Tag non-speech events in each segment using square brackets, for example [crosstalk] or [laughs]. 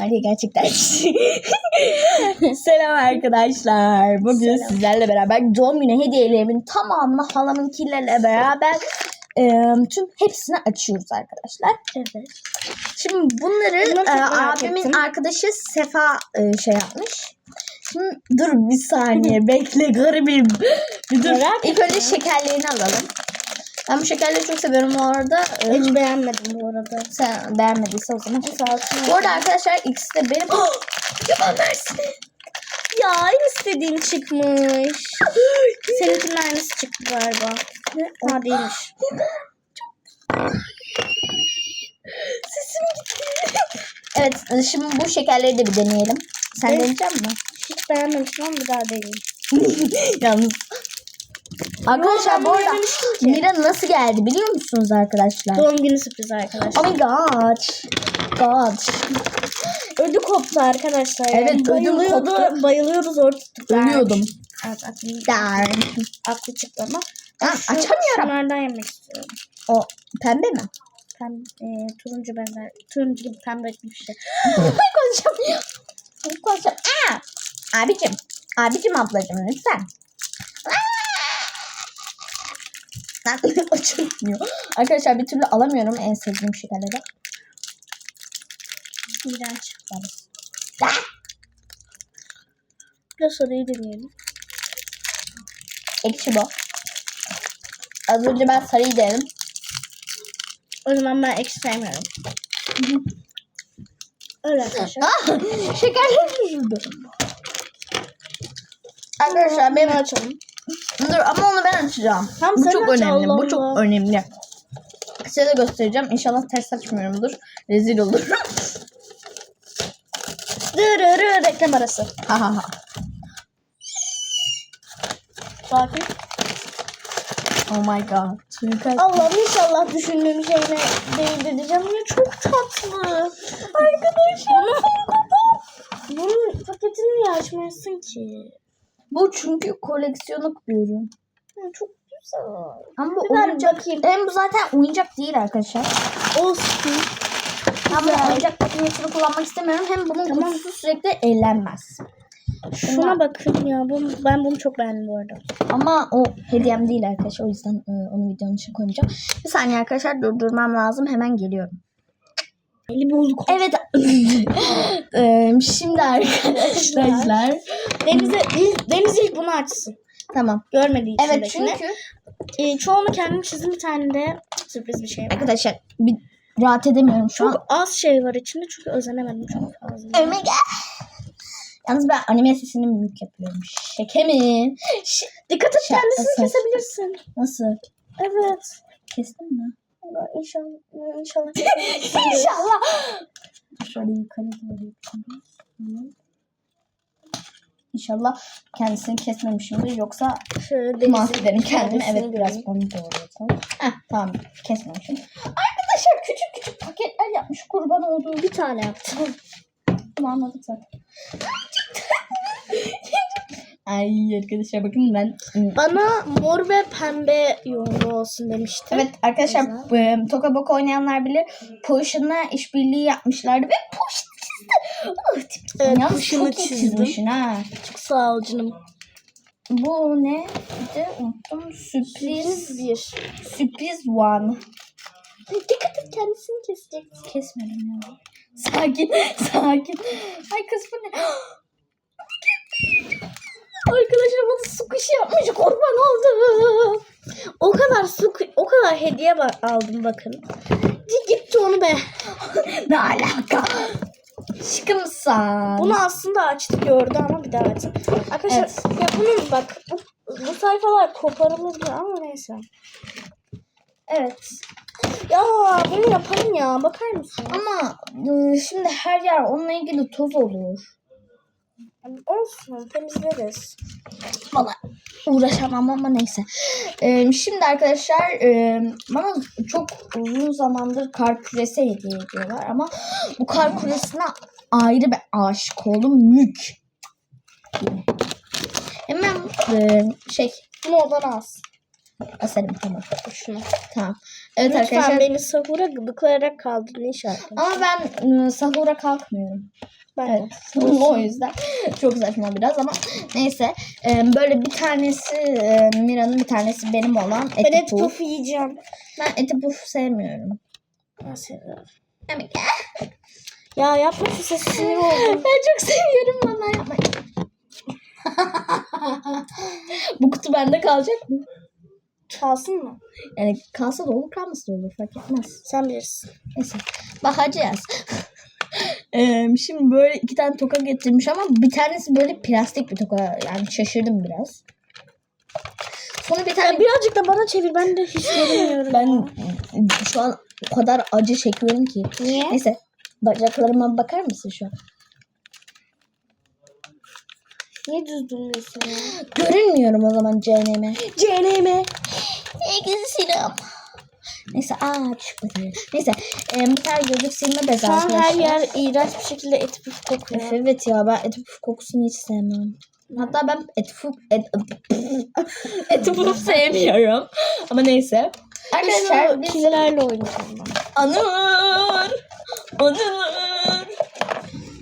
Yani gerçekten. [laughs] Selam arkadaşlar. Bugün Selam. sizlerle beraber doğum günü hediyelerimin tamamını halamınkilerle beraber e, tüm hepsini açıyoruz arkadaşlar. Evet. Şimdi bunları e, abimin ettim. arkadaşı Sefa e, şey yapmış. Şimdi dur bir saniye bekle garibim. Bir dur. Merak İlk önce şekerlerini alalım. Ben bu şekerleri çok seviyorum bu arada. Hiç beğenmedim bu arada. sen beğenmediyse o zaman. Bu arada arkadaşlar ikisi de benim. Yaban Mersin'i. Ya en istediğin çıkmış. Seninkinin aynısı çıktı galiba. Ha değilmiş. Sesim gitti. evet şimdi bu şekerleri de bir deneyelim. Sen Evet. deneyecek misin? Hiç beğenmemiştim ama bir daha deneyeyim. [laughs] Yalnız. Arkadaşlar bu arada. Mira nasıl geldi biliyor musunuz arkadaşlar? Doğum günü sürprizi arkadaşlar. Oh my god. God. Ödü koptu arkadaşlar. Evet, ödüm bayılıyordu. koptu. Bayılıyordu zor tuttuk. Ölüyordum. Evet aklım, Darn. aklı çıktı ama. Ha, Şu- açamıyorum. Şunlardan yemek istiyorum. O pembe mi? Pembe, e, turuncu benzer. Turuncu gibi pembe bir şey. [gasps] konuşamıyorum. Konuşamıyorum. Abicim. Abicim ablacım lütfen. Lan [laughs] açılmıyor. Arkadaşlar bir türlü alamıyorum en sevdiğim şekerleri. İğrenç. Biraz orayı deneyelim. Ekşi bu. Az önce ben sarıyı dedim. O zaman ben ekşi sevmiyorum. [laughs] Öyle arkadaşlar. Ah! Şekerler düşürdü. Arkadaşlar benim açalım. Dur ama açacağım. Tamam, bu çok aç, önemli. Allah bu çok Allah. önemli. Size de göstereceğim. İnşallah ters açmıyorumdur. Rezil olur. Dırırı reklam arası. ha ha ha. Sakin. Oh my god. Allah'ım inşallah düşündüğüm şeyine değildir diyeceğim. Ya çok tatlı. Arkadaşlar. Bunu, bunun paketini niye açmıyorsun ki? Bu çünkü koleksiyonluk bir ürün. Çok güzel. Ama bu oyuncak. bakayım. Hem bu zaten oyuncak değil arkadaşlar. Olsun. Ama Güzel. oyuncak makinesini kullanmak istemiyorum. Hem bunun Tamam. kutusu sürekli ellenmez. Şuna bakın ya. Bu, ben bunu çok beğendim bu arada. Ama o hediyem değil arkadaşlar. O yüzden e, onu videonun içine koymayacağım. Bir saniye arkadaşlar durdurmam lazım. Hemen geliyorum. Eli bozuk. Evet. [laughs] Şimdi arkadaşlar. Denize, Deniz ilk bunu açsın. Tamam. Görmediği Evet içindekini. çünkü Ee, çoğunu kendim çizdim bir tane de sürpriz bir şey var. arkadaşlar bir rahat edemiyorum şu an. Çok az şey var içinde çünkü özenemedim çok fazla. Oh my god. Yalnız ben anime sesini mimik yapıyorum. Şeke mi? Ş- Dikkat et Şaka kendisini ses. kesebilirsin. Nasıl? Evet. Kestin mi? Allah inşallah inşallah. [laughs] İnşallah. Şöyle yukarı doğru yapayım. İnşallah kendisini kesmemişimdir. Yoksa Şöyle mahvederim kendimi. Evet biraz onu doğru yapalım. Heh, tamam kesmemişim. Arkadaşlar küçük küçük paketler yapmış kurban olduğum. bir tane yaptım. Bunu anladık zaten. [laughs] Ay arkadaşlar bakın ben Bana mor ve pembe yoğunluğu olsun demişti. Evet arkadaşlar Toka Boka oynayanlar bilir. Potion'la işbirliği yapmışlardı ve Potion Evet, Yalnız çok iyi çizdim. çizmişsin ha. Çok sağ ol canım. Bu ne? Bir de unuttum. Sürpriz. Bir. Sürpriz one. Dikkat et kendisini kesecek. Kesmedim ya. Sakin. [laughs] Sakin. Ay kız bu ne? [gasps] Arkadaşlar bana su kuşu yapmış. Kurban oldum. O kadar su, o kadar hediye aldım bakın. Gitti onu be. ne alaka? Şıkımsan. Bunu aslında açtı gördü ama bir daha açtım. Arkadaşlar Evet. ya bunun bak bu, bu sayfalar koparılırdı ama neyse. Evet. Ya bunu yapalım ya bakar mısın? Ama e, şimdi her yer onunla ilgili toz olur. Olsun temizleriz. Valla uğraşamam ama neyse. E, şimdi arkadaşlar e, bana çok uzun zamandır kar küresi hediye ediyorlar ama bu kar küresine ayrı bir aşık oldum. Mük. Hemen e, şey Bunu odan alsın. asarım tamam. Şunu. Tamam. Evet Lütfen arkadaşlar. beni sahura gıdıklayarak kaldırın inşallah. Ama ben ıı, sahura kalkmıyorum. Ben Evet. o yüzden [laughs] çok saçma biraz ama neyse. Ee, böyle bir tanesi e, Mira'nın bir tanesi benim olan Ben eti et puf. yiyeceğim. Ben eti puf sevmiyorum. Ben seviyorum. Ya yapma şu sesi sinir oldum. [laughs] Ben çok seviyorum bana yapmayı. [laughs] Bu kutu bende kalacak mı? Çalsın mı? Yani kalsa da olur kalmasa da olur fark etmez. Sen bilirsin. Neyse bakacağız. Ee, şimdi böyle iki tane toka getirmiş ama bir tanesi böyle plastik bir toka. Yani şaşırdım biraz. Sonra bir tane Ya birazcık da bana çevir ben de hiç göremiyorum. ben şu an o kadar acı çekiyorum ki. Niye? Neyse bacaklarıma bakar mısın şu an? Niye düz durmuyorsun ya? Görünmüyorum o zaman cehenneme. Ceheneme. Eksilsirim. Neyse aa çıkmadı. Neyse e, bir tane gözlük silme bezi Şu an arkadaşlar. her yer iğrenç bir şekilde et puf kokuyor. Öf, evet ya ben eti puf kokusunu hiç sevmem. Hatta ben eti puf et, [laughs] eti puf [laughs] sevmiyorum. Ama neyse. Arkadaşlar biz kilerle oynayacağım ben. Anır Anır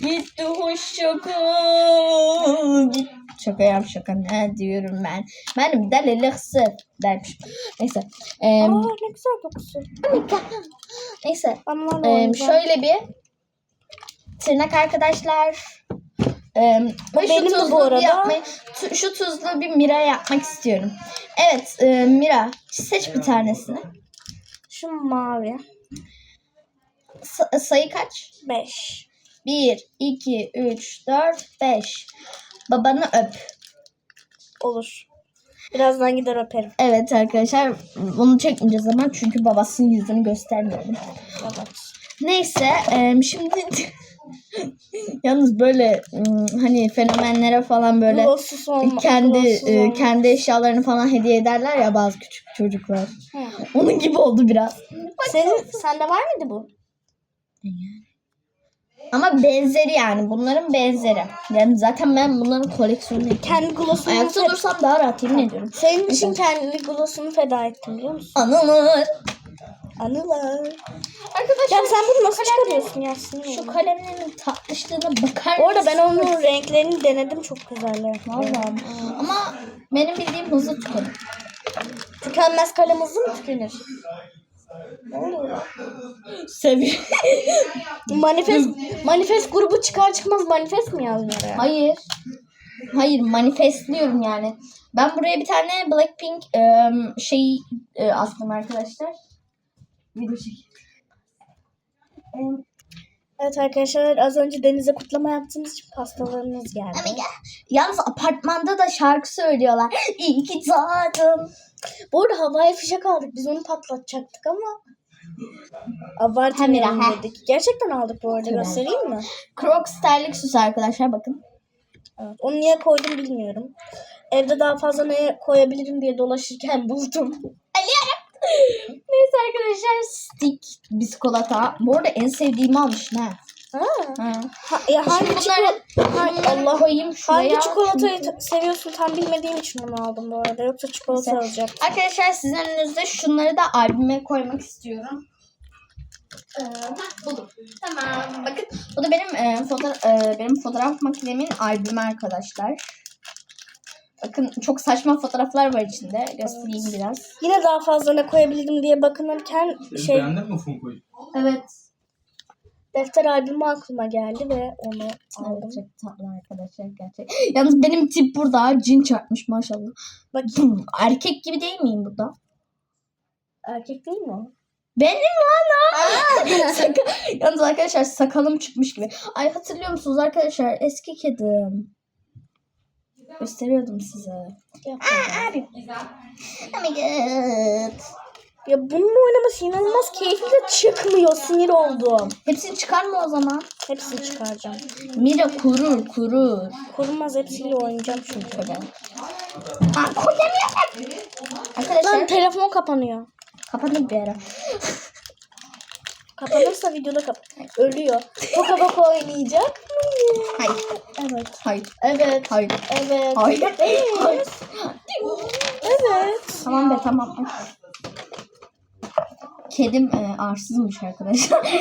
Gitti hoşça kal Git- Şaka yap şaka ne diyorum ben Benim deliliksin dermiş Neyse ee, Aa ne güzel dokusu. Neyse bunlarla ee, şöyle bir Tırnak arkadaşlar ee, şu bu tuzlu bir arada. yapmayı, tu- şu tuzlu bir Mira yapmak istiyorum. Evet ee, Mira seç bir tanesini. Şu mavi. Sa- sayı kaç? 5. 1, 2, 3, 4, 5. Babanı öp. Olur. Birazdan gider öperim. Evet arkadaşlar bunu çekmeyeceğiz ama çünkü babasının yüzünü göstermiyorum. Evet. Neyse şimdi [laughs] yalnız böyle hani fenomenlere falan böyle olma. kendi e, kendi eşyalarını falan hediye ederler ya bazı küçük çocuklar. Hı. Onun gibi oldu biraz. Senin, sende var mıydı bu? Ama benzeri yani bunların benzeri. Yani zaten ben bunların koleksiyonunu. Kendi glossunu Ayakta dursam daha rahat yemin ediyorum. Senin için kendi glossunu feda ettim biliyor musun? Anılır. Anılar. Arkadaşlar Ya sen bunu nasıl çıkarıyorsun ya? Sinir şu kalemlerin tatlışlığına bakar Bu arada ben onun renklerini denedim çok güzeller. Vallahi. Ama benim bildiğim hızlı tükenir. Tükenmez kalem hızlı mı tükenir? Ne oluyor? Seviyorum. [laughs] Manifest, manifest grubu çıkar çıkmaz manifest mi yazmıyor ya? Hayır. Hayır manifestliyorum yani. Ben buraya bir tane Blackpink ım, şey e, astım arkadaşlar. Video çek. Em, Evet arkadaşlar az önce denize kutlama yaptığımız için pastalarımız geldi. Yalnız apartmanda da şarkı söylüyorlar. İyi ki doğdun. Bu arada havai fişek aldık. Biz onu patlatacaktık ama abartmayalım ha. dedik. Gerçekten aldık bu arada. Göstereyim mi? Crocs terlik süsü arkadaşlar bakın. Evet. Onu niye koydum bilmiyorum. Evde daha fazla ne koyabilirim diye dolaşırken [laughs] buldum. Neyse arkadaşlar stick biskolata. Bu arada en sevdiğimi almışsın ha. Ha. ha. Ha, ya hangi, Şimdi çikolata, bunları, bunları Allah. koyayım şuraya. hangi çikolatayı Çünkü- ta- seviyorsun tam bilmediğim için onu aldım bu arada. Yoksa çikolata Neyse. alacaktım. Arkadaşlar sizin önünüzde şunları da albüme koymak istiyorum. Ee, buldum. Tamam. Bakın bu da benim e, fotoğraf e, benim fotoğraf makinemin albümü arkadaşlar. Bakın çok saçma fotoğraflar var içinde. Göstereyim biraz. Yine daha fazla ne koyabilirim diye bakınırken şey beğendin mi Funko'yu? Evet. defter albümü aklıma geldi ve onu aldım. Çok tatlı arkadaşlar gerçek. [gasps] Yalnız benim tip burada cin çarpmış maşallah. Bakayım Erkek gibi değil miyim burada? erkek değil mi o? Benim lan [laughs] Saka- Yalnız arkadaşlar sakalım çıkmış gibi. Ay hatırlıyor musunuz arkadaşlar eski kedim. Gösteriyordum size. Yapma. Abi. Oh my god. Ya bununla oynaması inanılmaz keyifli de çıkmıyor. Sinir oldum. Hepsini çıkarma o zaman. Hepsini çıkaracağım. Mira kurur kurur. Korunmaz hepsiyle oynayacağım çünkü. Şöyle. Aa koyamıyorum. Arkadaşlar Lan telefon kapanıyor. kapatıp bir ara. Kapanırsa videoda kap ölüyor. Toka boka oynayacak mıyım? Hayır. Evet. Hayır. Evet. Hayır. Evet. Hayır. Evet. Evet. Tamam be tamam. kedim e, arsızmış arkadaşlar. [laughs]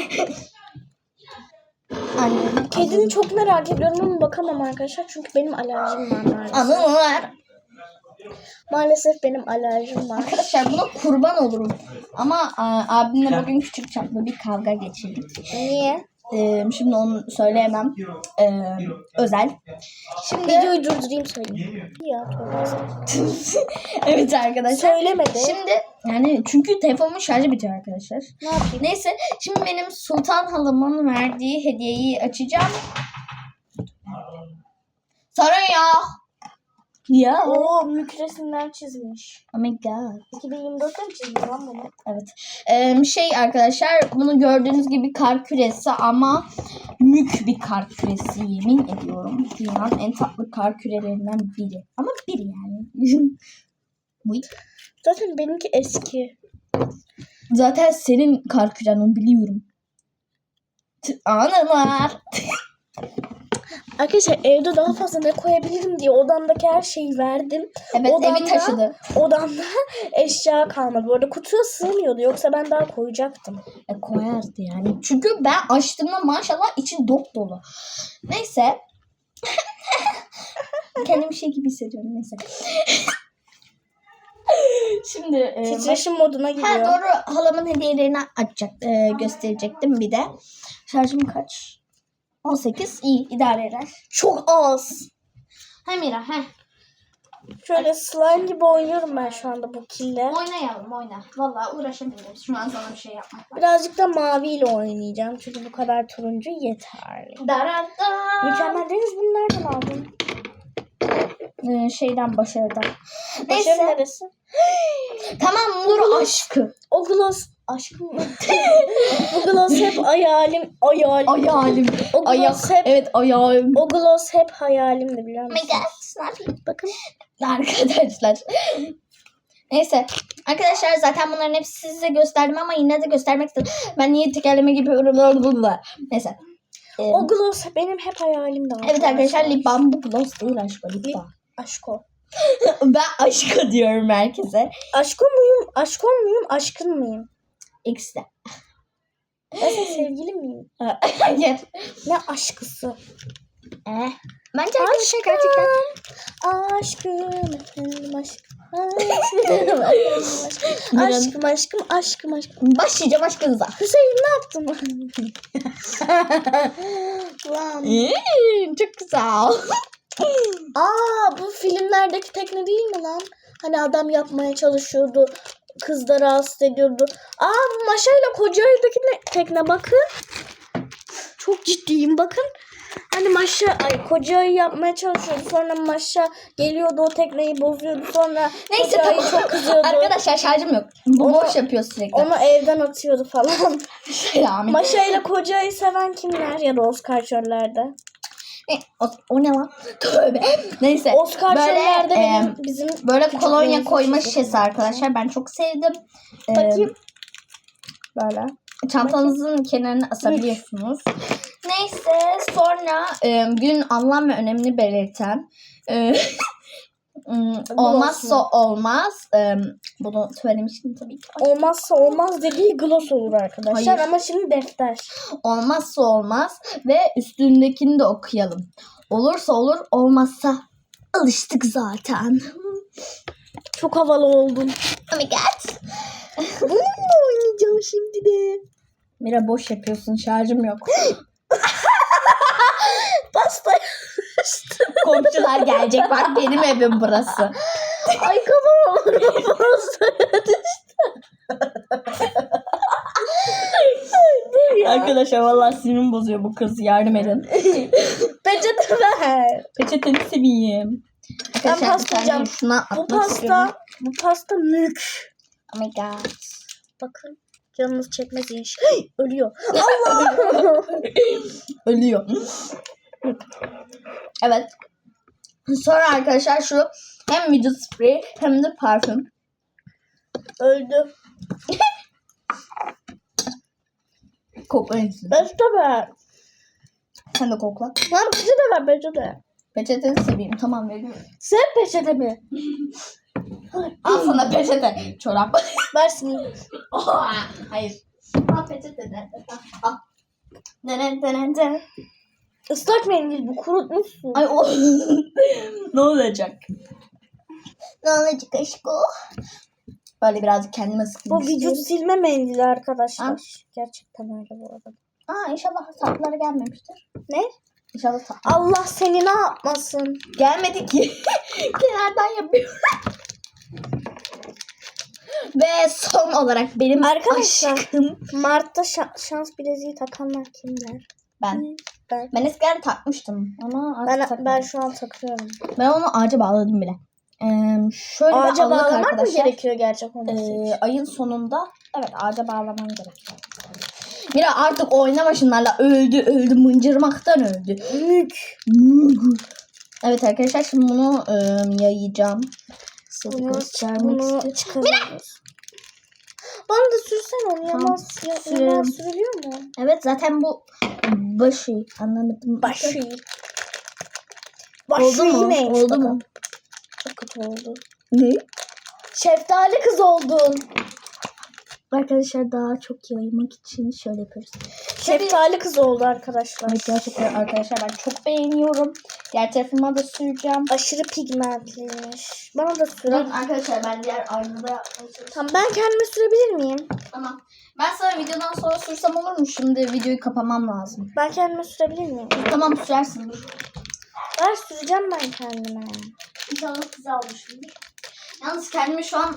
Annem. Kedini çok merak ediyorum ama bakamam arkadaşlar. Çünkü benim alerjim var maalesef. Anılar. Maalesef benim alerjim var. Arkadaşlar buna kurban olurum. Ama a, abimle bugün küçük çaplı bir kavga geçirdik. Niye? Ee, şimdi onu söyleyemem. Ee, özel. Şimdi Videoyu durdurayım söyleyeyim. Ya [laughs] evet arkadaşlar. Söylemedi. Şimdi yani çünkü telefonumun şarjı bitiyor arkadaşlar. ne yapayım? Neyse şimdi benim Sultan halamın verdiği hediyeyi açacağım. Sorun yok. Ya. Oo mülk resimler çizmiş. Oh my god. 2024'te mi çizmiş lan bunu? Evet. Ee, şey arkadaşlar bunu gördüğünüz gibi kar küresi ama mük bir kar küresi yemin ediyorum. Dünyanın en tatlı kar kürelerinden biri. Ama biri yani. [laughs] Zaten benimki eski. Zaten senin kar küren biliyorum. Anılar. [laughs] Arkadaşlar evde daha fazla ne koyabilirim diye odamdaki her şeyi verdim. Evet evi Odamda- taşıdı. Odamda [laughs] eşya kalmadı. Bu arada kutuya sığmıyordu. Yoksa ben daha koyacaktım. E, koyardı yani. Çünkü ben açtığımda maşallah içi dop dolu. Neyse. [laughs] Kendimi şey gibi hissediyorum neyse. [laughs] Şimdi e, Titreşim moduna Ha giriyor. doğru halamın hediyelerini açacak, e, gösterecektim bir de. Şarjım kaç? 18 iyi idare eder. Çok az. Ha Mira ha. Şöyle slime gibi oynuyorum ben şu anda bu kille. Oynayalım oyna. Vallahi uğraşamıyorum. Şu an sana bir şey yapmak. Birazcık da maviyle oynayacağım. Çünkü bu kadar turuncu yeterli. Darada. Mükemmel Deniz bunu nereden aldın? Ee, şeyden başarıdan. Başarı Neyse. neresi? [gasps] Tamam Nur aşkı. O gloss aşkım. bu [laughs] gloss hep hayalim. Hayalim. Hayalim. O Ayak. gloss hep Evet ayağım. o gloss hep hayalimdi biliyor Oh my musun? god. Ne yapayım? Bakın. [laughs] Arkadaşlar. Neyse. Arkadaşlar zaten bunların hepsi size gösterdim ama yine de göstermek istedim. Ben niye tekerleme gibi Neyse. Ee, O gloss benim hep hayalimdi. evet arkadaşlar lip balm bu gloss değil aşkı lip balm. Aşko. [laughs] ben aşkı diyorum herkese. Aşko muyum? Aşkon muyum? Aşkın mıyım? X de. Ben senin sevgilin miyim? [laughs] Hayır. Ne aşkısı? Eh. Bence arkadaşlar gerçekten. Aşkım efendim aşkım. Aşkım [laughs] aşkım aşkım aşkım aşkım aşkım. Başlayacağım aşkınıza. Hüseyin ne yaptın? [laughs] Lan. Hmm, çok güzel. Aa bu filmlerdeki tekne değil mi lan? Hani adam yapmaya çalışıyordu. Kız da rahatsız ediyordu. Aa bu Maşa ile Kocaeli'deki ne- tekne bakın. Çok ciddiyim bakın. Hani Maşa ay Kocaeli yapmaya çalışıyordu. Sonra Maşa geliyordu o tekneyi bozuyordu. Sonra Neyse Kocaeli tamam. çok kızıyordu. Arkadaşlar şarjım yok. Bu Onu- boş yapıyor sürekli. Onu evden atıyordu falan. [laughs] Selam. Maşa ile Koca'yı seven kimler ya da Oscar çöllerde? Ne? O, o ne lan? Tövbe. Neyse. Oscar Böyle, çöllerde e, benim, bizim Böyle kolonya koyma şişesi arkadaşlar. Ben çok sevdim. Ee, Bakayım. Böyle. Çantanızın kenarına asabiliyorsunuz. Neyse sonra e, günün anlam ve önemini belirten e, [laughs] ım, olmazsa olmaz. Bunu söylemiştim tabii ki. Olmazsa olmaz dediği gloss olur arkadaşlar Hayır. ama şimdi defter. Olmazsa olmaz ve üstündekini de okuyalım. Olursa olur, olmazsa alıştık zaten. Çok havalı oldum. Oh my god. Bununla oynayacağım şimdi de. Mira boş yapıyorsun şarjım yok. [gasps] Pasta. Komşular gelecek bak benim evim burası. Ay vurma pastaya düştü. Arkadaşlar vallahi sinirim bozuyor bu kız yardım edin. Peçete ver. Peçeteni seveyim. Arkadaşlar, pasta saniye yiyeceğim. Şuna Bu atmak istiyorum. pasta, bu pasta mülk. Oh my god. Bakın canınız çekmez iş. Ölüyor. [laughs] Ölüyor. evet. Sonra arkadaşlar şu hem vücut spreyi hem de parfüm. Öldü. Koklayın. Peçete ver. Sen de kokla. Lan peçete ver peçete. Peçeteni seveyim. Tamam veriyorum. Sen peçete mi? Al sana peçete. Çorap. [laughs] Versin. Oha, Hayır. Al peçete nerede? Al. Denen denen denen. Islak mendil bu kurutmuşsun. Ay o. [laughs] ne olacak? Ne olacak aşko? Böyle birazcık kendime Bu sıkılmak vücut silme mendili arkadaşlar. Ha? Gerçekten öyle bu arada. Aa inşallah tatlıları gelmemiştir. Ne? İnşallah. Allah seni ne yapmasın? Gelmedi ki. [laughs] Kenardan yapıyorum. Ve son olarak benim Arkadaşlar. aşkım. Mart'ta şa- şans bileziği takanlar kimler? Ben. Ben. Ben eskiden takmıştım ama artık Ben, takmıyorum. ben şu an takıyorum. Ben onu ağaca bağladım bile. Ee, şöyle Ağaca allık bağlamak mı arkadaşlar. gerekiyor gerçek olması Ee, ayın sonunda evet ağaca bağlaman gerekiyor. Mira artık oynama şunlarla öldü öldü mıncırmaktan öldü. Mük. Evet arkadaşlar şimdi bunu e, yayacağım. Size Bunu, göstermek bunu çıkarıyoruz. Bana da sürsen onu Tamam, yaman, ya, yaman sürülüyor mu? Evet zaten bu başı anlamadım. Başı. Oldu Başı mu? neymiş Oldu bakalım. mu? Çok kötü oldu. Ne? Şeftali kız oldun. Arkadaşlar daha çok yaymak için şöyle yapıyoruz. Şeftali kız oldu arkadaşlar. Evet gerçekten arkadaşlar ben çok beğeniyorum. Diğer tarafıma da süreceğim. Aşırı pigmentliymiş. Bana da sür. Durun arkadaşlar ben diğer aynada yapmaya çalışıyorum. Tamam ben kendime sürebilir miyim? Tamam. Ben sana videodan sonra sürsem olur mu? Şimdi videoyu kapamam lazım. Ben kendime sürebilir miyim? Tamam sürersin dur. Ben süreceğim ben kendime. İnşallah güzel olmuşumdur. Yalnız kendimi şu an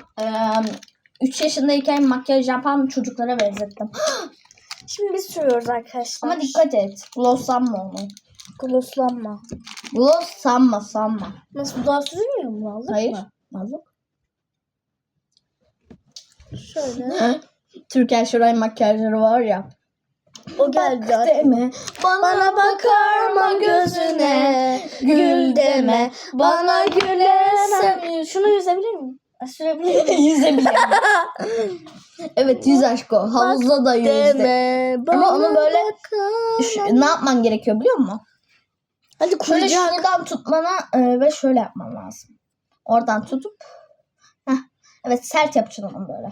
3 yaşındayken makyaj yapan çocuklara benzettim. [gasps] Şimdi biz sürüyoruz arkadaşlar. Ama dikkat et. Glosslanma onu. Glosslanma. Gloss sanma sanma. Nasıl dudağı sürülmüyor mu? Aldık Hayır. mı? Nazlı. Şöyle. Türkan Şoray makyajları var ya. O geldi. Deme. Bana bakar mı gözüne gül deme bana gülersen şunu yüzebilir miyim? Sürebilir miyim? [laughs] Yüzebilirim. [laughs] evet yüz aşkı. Havuzda da yüzdü. Deme Ama onu bana böyle bakar Şu- ne yapman gerekiyor biliyor musun? Hadi Şöyle kuracak. şuradan tutmana e, ve şöyle yapman lazım. Oradan tutup Heh, evet sert yapacaksın onu böyle.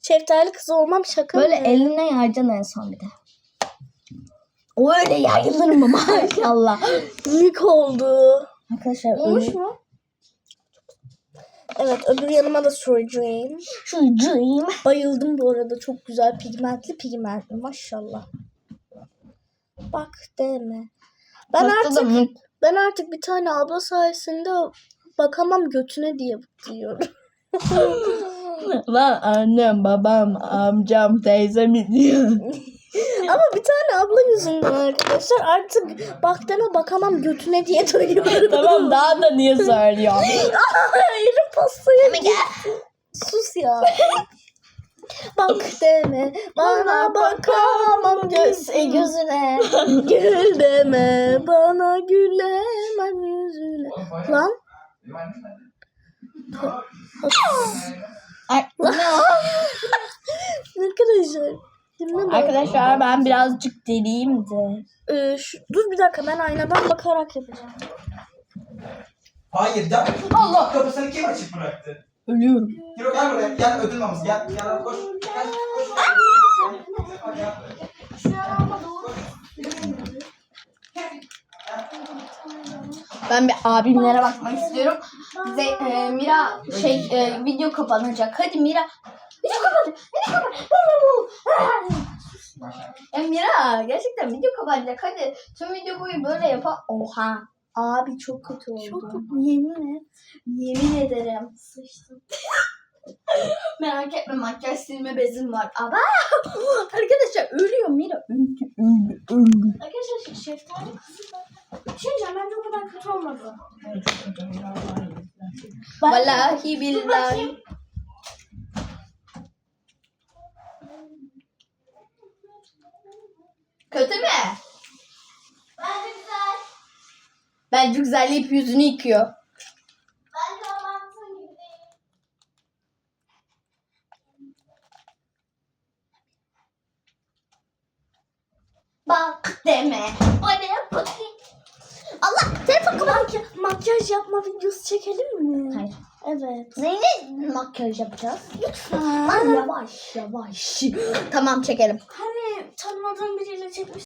Şeftali kız olmam şaka Böyle mı? eline yayacaksın en son bir de. O öyle yayılır mı [laughs] maşallah. Mük oldu. Arkadaşlar Olmuş öyle. mu? Evet öbür yanıma da süreceğim. Şu cıyım. Bayıldım bu arada. Çok güzel pigmentli pigmentli maşallah. Bak deme. Ben da artık ben artık bir tane abla sayesinde bakamam götüne diye diyorum. [laughs] Lan annem, babam, amcam, teyzem izliyor. [laughs] Ama bir tane abla yüzünden arkadaşlar artık bak deme bakamam götüne diye duyuyorum. tamam daha da niye söylüyorsun? [laughs] Elim pastaya. Sus ya. Bak deme bana bakamam göz e, gözüne. [laughs] Gül deme bana gülemem yüzüne. Lan Ay, ne o? [laughs] arkadaşlar. Dinle bak. Arkadaşlar ben birazcık deliyim de. Ee, şu- dur bir dakika ben aynadan bakarak yapacağım. Hayır ya. Allah kapısını kim açık bıraktı? Ölüyorum. Hiro gel buraya. Gel ödül mamız. Gel. Gel koş. Gel koş. Gel. Ben bir abimlere bakmak istiyorum. Ze- e, Mira şey e, video kapanacak. Hadi Mira. Video kapat. Video kapat. Ya Mira gerçekten video kapanacak. Hadi tüm video boyu böyle yapa. Oha. Abi çok kötü oldu. Çok Yemin et. Yemin ederim. Sıçtım. [laughs] Merak etme makyaj silme bezim var. Aba. [laughs] Arkadaşlar ölüyor Mira. Öldü öldü öldü. Arkadaşlar şeftali kızı bir şey bence o kadar kötü olmadı. Vallahi billahi. Kötü mü? Bence güzel. Bence güzelleyip yüzünü yıkıyor. Bence abarttığın gibi değil. Bak deme. O ne bakayım. Allah telefon kapat. Makyaj yapma videosu çekelim mi? Hayır. Evet. Neyine makyaj yapacağız? Lan yavaş yavaş. Tamam çekelim. Hani tanımadığın biriyle çekmiş